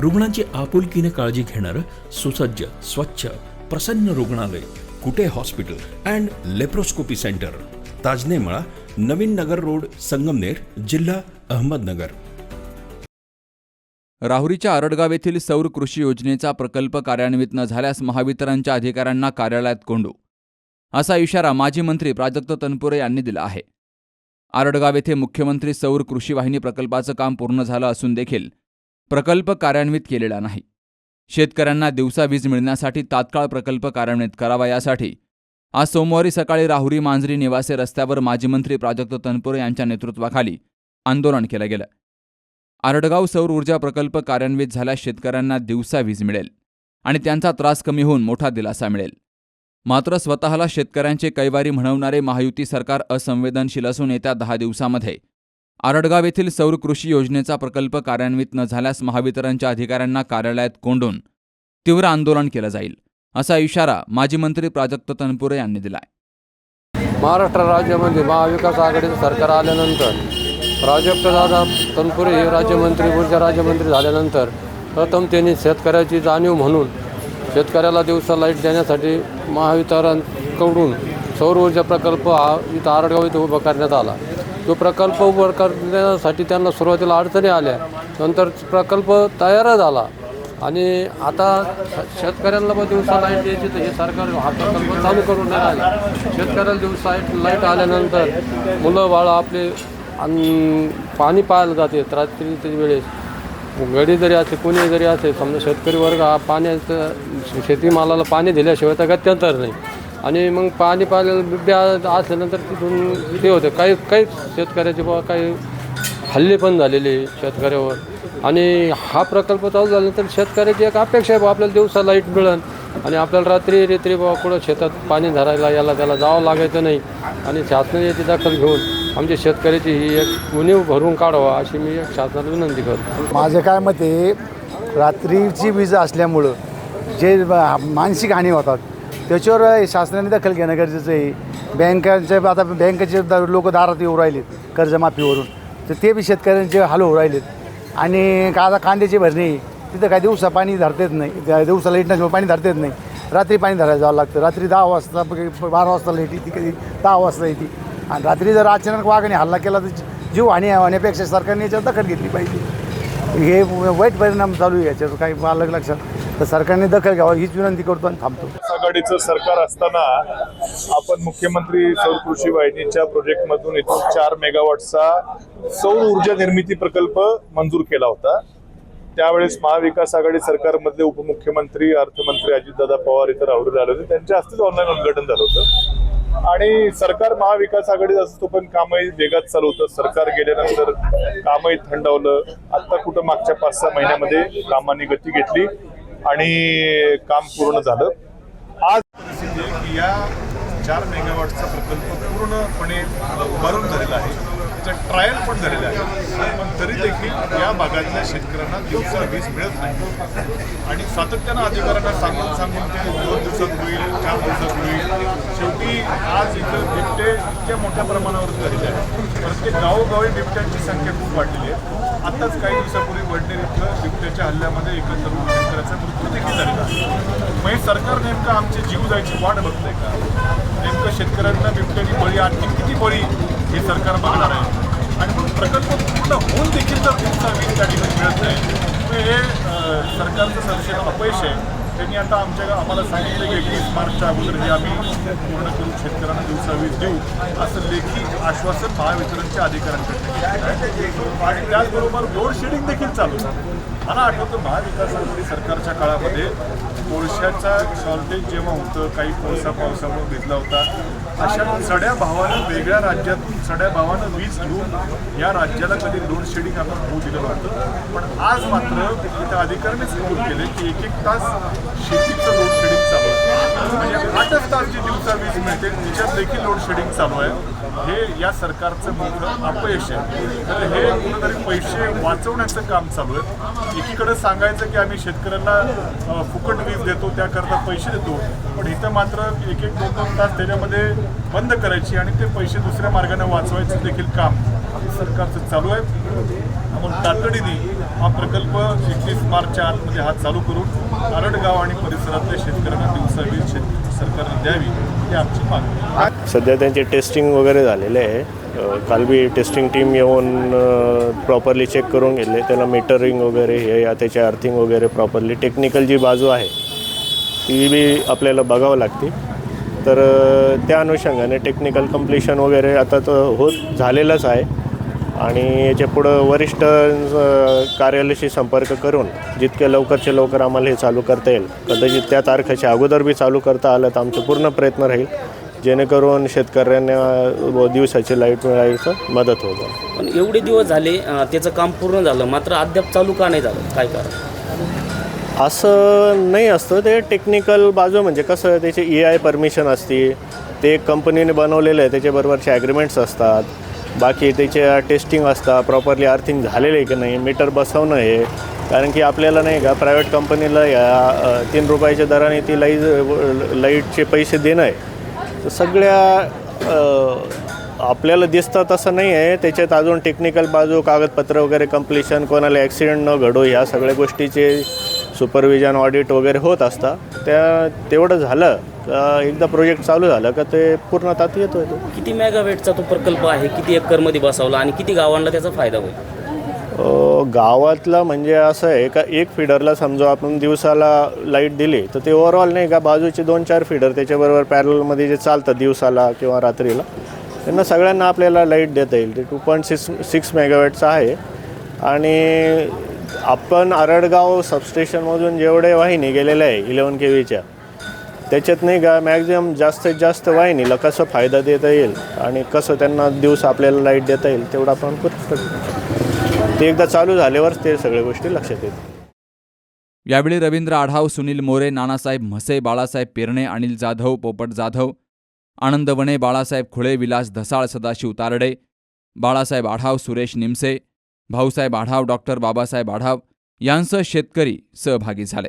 रुग्णांची आपुलकीने काळजी घेणारं सुसज्ज स्वच्छ प्रसन्न रुग्णालय Kute hospital and laparoscopy centre. Tajnemala Navin Nagar road Sangamner जिल्हा अहमदनगर. राहुरीच्या आरडगाव येथील सौर कृषी योजनेचा प्रकल्प कार्यान्वित न झाल्यास महावितरणच्या अधिकाऱ्यांना कार्यालयात कोंडू. असा इशारा माजी मंत्री प्राजक्त तनपुरे यांनी दिला आहे. आरडगाव येथे मुख्यमंत्री सौर कृषी वाहिनी प्रकल्पाचं काम पूर्ण झालं असून देखील प्रकल्प कार्यान्वित केलेला नाही. शेतकऱ्यांना दिवसा वीज मिळण्यासाठी तात्काळ प्रकल्प कार्यान्वित करावा यासाठी आज सोमवारी सकाळी राहुरी मांजरी निवासी रस्त्यावर माजी मंत्री प्राजक्त तनपुरे यांच्या नेतृत्वाखाली आंदोलन केलं गेलं. आरडगाव सौर ऊर्जा प्रकल्प कार्यान्वित झाल्यास शेतकऱ्यांना दिवसा वीज मिळेल आणि त्यांचा त्रास कमी होऊन मोठा दिलासा मिळेल. मात्र स्वतःला शेतकऱ्यांचे कैवारी म्हणवणारे महायुती सरकार असंवेदनशील असून येत्या दहा दिवसामध्ये आरडगाव येथील सौर कृषी योजनेचा प्रकल्प कार्यान्वित न झाल्यास महावितरणच्या अधिकाऱ्यांना कार्यालयात कोंडून तीव्र आंदोलन केलं जाईल असा इशारा माजी मंत्री प्राजक्त तनपुरे यांनी दिलाय. महाराष्ट्र राज्यामध्ये महाविकास आघाडीचं सरकार आल्यानंतर प्राजक्त दादा तनपुरे हे राज्यमंत्री ऊर्जा राज्यमंत्री झाल्यानंतर प्रथम त्यांनी शेतकऱ्याची जाणीव म्हणून शेतकऱ्याला दिवसा लाइट देण्यासाठी महावितरणकडून सौर ऊर्जा प्रकल्प हा इथं आरडगाव इथं उभा करण्यात आला. तो प्रकल्प उभा करण्यासाठी त्यांना सुरुवातीला अडचणी आल्या नंतर प्रकल्प तयार झाला. आणि आता श- शेतकऱ्यांना पण दिवसा लाइट द्यायची तर हे सरकार हा प्रकल्प चालू करून देणार शेतकऱ्याला दिवसा लाइट आल्यानंतर मुलं बाळं आपले आणि पाणी पाहायला जाते रात्रीच्या वेळेस. गडी जरी असे कोणी जरी असे समजा शेतकरी वर्ग हा पाण्याचं शेतीमालाला पाणी दिल्याशिवाय तर गत्यंतर नाही. आणि मग पाणी पाहिलेलं बिब्या असल्यानंतर तिथून ते होतं. काही काही शेतकऱ्याचे बाबा काही हल्ले पण झालेले शेतकऱ्यावर. आणि हा प्रकल्प चालू झाल्यानंतर शेतकऱ्याची एक अपेक्षा आहे बा आपल्याला दिवसा लाइट मिळेल आणि आपल्याला रात्री रेत्री बाबा कुठं शेतात पाणी धरायला याला त्याला जावं लागायचं नाही. आणि शासनाने याची दखल घेऊन आमच्या शेतकऱ्याची ही एक उणीव भरून काढावा अशी मी एक शासनाला विनंती करतो. माझं काय मते रात्रीची वीज असल्यामुळं जे मानसिक हानी होतात त्याच्यावर शासनाने दखल घेणं गरजेचं आहे. बँकांचे आता बँकेचे लोक दारात येऊ राहिलेत कर्जमाफीवरून. तर ते बी शेतकऱ्यांचे हाल होऊ राहिलेत. आणि का आता कांद्याची भरणी तिथं काय दिवसा पाणी धरतेच नाही. दिवसाला दिवसा पाणी धरता पाणी धरतेच नाही. रात्री पाणी धरायला जावं लागतं. रात्री दहा वाजता बारा वाजता लाइट येते कधी? दहा वाजता येते. आणि रात्री जर अचानक वाघाने हल्ला केला तर जीव हानी होण्यापेक्षा सरकारने याच्यावर दखल घेतली पाहिजे. हे वाईट परिणाम चालू आहे याच्यावर. काही अलग लक्षात तर सरकारने दखल घ्यावी हीच विनंती करतो आणि थांबतो. आघाडीचं सरकार असताना आपण मुख्यमंत्री सौर कृषी वाहिनीच्या प्रोजेक्टमधून इथून चार मेगावॉटचा सौर ऊर्जा निर्मिती प्रकल्प मंजूर केला होता. त्यावेळेस महाविकास आघाडी सरकारमधले उपमुख्यमंत्री अर्थमंत्री अजितदादा पवार इथं राहुरी आले होते. त्यांच्या हस्तेच ऑनलाईन उद्घाटन झालं होतं. आणि सरकार महाविकास आघाडीत असतो पण कामही वेगात चालू होतं. सरकार गेल्यानंतर कामही थंडावलं. आता कुठं मागच्या पाच सहा महिन्यामध्ये कामांनी गती घेतली. आणि काम पूर्ण झालं. आज की या चार मेगावॉटचा प्रकल्प पूर्णपणे उभारून झालेला आहे. त्याचं ट्रायल पण झालेलं आहे. पण तरी देखील या भागातल्या शेतकऱ्यांना दिवसा वीज मिळत नाही. आणि सातत्यानं अधिकाऱ्यांना सांगून सांगून ते दोन दिवसात होईल चार दिवसात होईल. शेवटी आज इथं बिबटे इतक्या मोठ्या प्रमाणावर झालेले आहे प्रत्येक गावोगावी बिबट्यांची संख्या खूप वाढलेली आहे. आत्ताच काही दिवसापूर्वी वडनेर इथं बिबट्याच्या हल्ल्यामध्ये एका तरुण शेतकऱ्याचा मृत्यू देखील झालेला मग हे सरकार नेमकं आमचे जीव जायची वाट बघतंय का? नेमकं शेतकऱ्यांना बिबट्याची बळी आणखी किती बळी हे सरकार बघणार आहे? आणि मग प्रकल्प पूर्ण होऊन देखील जर तुमचा वीज त्या ठिकाणी मिळत नाही हे सरकारचं संशय अपयश आहे. त्यांनी आता आमच्या आम्हाला सांगितलं की एकवीस मार्चच्या अगोदर हे आम्ही पूर्ण करून शेतकऱ्यांना दिवसा वीज देऊ असं लेखी आश्वासन महावितरणच्या अधिकाऱ्यांकडे आणि त्याचबरोबर लोड शेडिंग देखील चालू मला आठवतं महाविकास आघाडी सरकारच्या काळामध्ये कोळशाचा शॉर्टेज जेव्हा होतं काही कोळसा पावसामुळे भिजला होता अशा सड्या भावानं वेगळ्या राज्यातून सड्या भावानं वीज घेऊन या राज्याला कधी लोड शेडिंग आपण होऊ दिलं नव्हतं. पण आज मात्र इथं अधिकाऱ्यांनीच नमूद केले की एक एक तास शेतीचं लोड आठच तास जी दिवसा वीज मिळते. तिच्यात देखील लोड शेडिंग चालू आहे. हे या सरकारचं मोठं अपयश आहे. तर हे कुठेतरी पैसे वाचवण्याचं काम चालू आहे. एकीकडं सांगायचं की आम्ही शेतकऱ्यांना फुकट वीज देतो त्याकरता पैसे देतो. पण इथं मात्र एक एक दोन दोन तास त्याच्यामध्ये बंद करायची आणि ते पैसे दुसऱ्या मार्गाने वाचवायचं देखील काम सरकारचं चालू आहे. म्हणून तातडीने हा प्रकल्प एकतीस मार्चच्या आतमध्ये हा चालू करून आरडगाव आणि परिसरातल्या शेतकऱ्यांना दिवसा सरकारने द्यावी ही आमची मागणी सध्या त्यांचे टेस्टिंग वगैरे झालेले आहे. काल बी टेस्टिंग टीम येऊन प्रॉपरली चेक करून गेले त्याला मीटरिंग वगैरे हे या त्याचे अर्थिंग वगैरे प्रॉपरली टेक्निकल जी बाजू आहे ती बी आपल्याला बघावं लागते. तर त्या अनुषंगाने टेक्निकल कम्प्लिशन वगैरे आता तर होत झालेलंच आहे. आणि याच्या पुढं वरिष्ठ कार्यालयाशी संपर्क करून जितक्या लवकरच्या लवकर आम्हाला हे चालू करता येईल कदाचित त्या तारखेच्या अगोदर बी चालू करता आलं तर आमचं पूर्ण प्रयत्न राहील जेणेकरून शेतकऱ्यांना दिवसाची लाइट मिळायचं मदत होईल. पण एवढे दिवस झाले त्याचं काम पूर्ण झालं मात्र अद्याप चालू का नाही झालं? काय कारण? असं नाही असतं. ते टेक्निकल बाजू म्हणजे कसं त्याचे ए आय परमिशन असते ते कंपनीने बनवलेलं आहे त्याच्याबरोबरचे ॲग्रीमेंट्स असतात. बाकी त्याच्या टेस्टिंग असतात प्रॉपरली अर्थिंग झालेलं आहे की नाही मीटर बसवणं हे कारण की आपल्याला नाही का प्रायव्हेट कंपनीला या तीन रुपयाच्या दराने ती लाईज लाईटचे पैसे देणं आहे. तर सगळ्या आपल्याला दिसतं तसं नाही आहे. त्याच्यात अजून टेक्निकल बाजू कागदपत्र वगैरे कम्प्लिशन कोणाला ॲक्सिडेंट न घडो ह्या सगळ्या गोष्टीचे सुपरविजन ऑडिट वगैरे होत असतात त्या तेवढं झालं. एकदा प्रोजेक्ट चालू झालं का ते पूर्णतात येतो तो. किती मेगावेटचा तो प्रकल्प आहे? किती एकरमध्ये बसवला आणि किती गावांना त्याचा फायदा होईल? अ, गावातला म्हणजे असं आहे का एक फिडरला समजा आपण दिवसाला लाइट दिली तर ते ओव्हरऑल नाही का बाजूचे दोन चार फिडर त्याच्याबरोबर पॅरलमध्ये जे चालतं दिवसाला किंवा रात्रीला त्यांना सगळ्यांना आपल्याला लाइट देता येईल. ते टू पॉईंट सिक्स सिक्स मेगावॅटचं आहे. आणि आपण आरडगाव सबस्टेशनमधून जेवढे वाहिनी गेलेल्या आहे इलेवन के व्हीच्या त्याच्यात नाही का मॅक्झिमम जास्तीत जास्त वाहिनीला कसं फायदा देता येईल आणि कसं त्यांना दिवस आपल्याला लाइट देता येईल तेवढं आपण करू. ते एकदा चालू झाल्यावर ते सगळ्या गोष्टी लक्षात येतील. यावेळी रवींद्र आढाव सुनील मोरे नानासाहेब म्हसे बाळासाहेब पेरणे अनिल जाधव पोपट जाधव आनंद वणे बाळासाहेब खुळे विलास धसाळ सदाशिव तारडे बाळासाहेब आढाव सुरेश निमसे भाऊसाहेब आढाव डॉक्टर बाबासाहेब आढाव यांसह शेतकरी सहभागी झाले.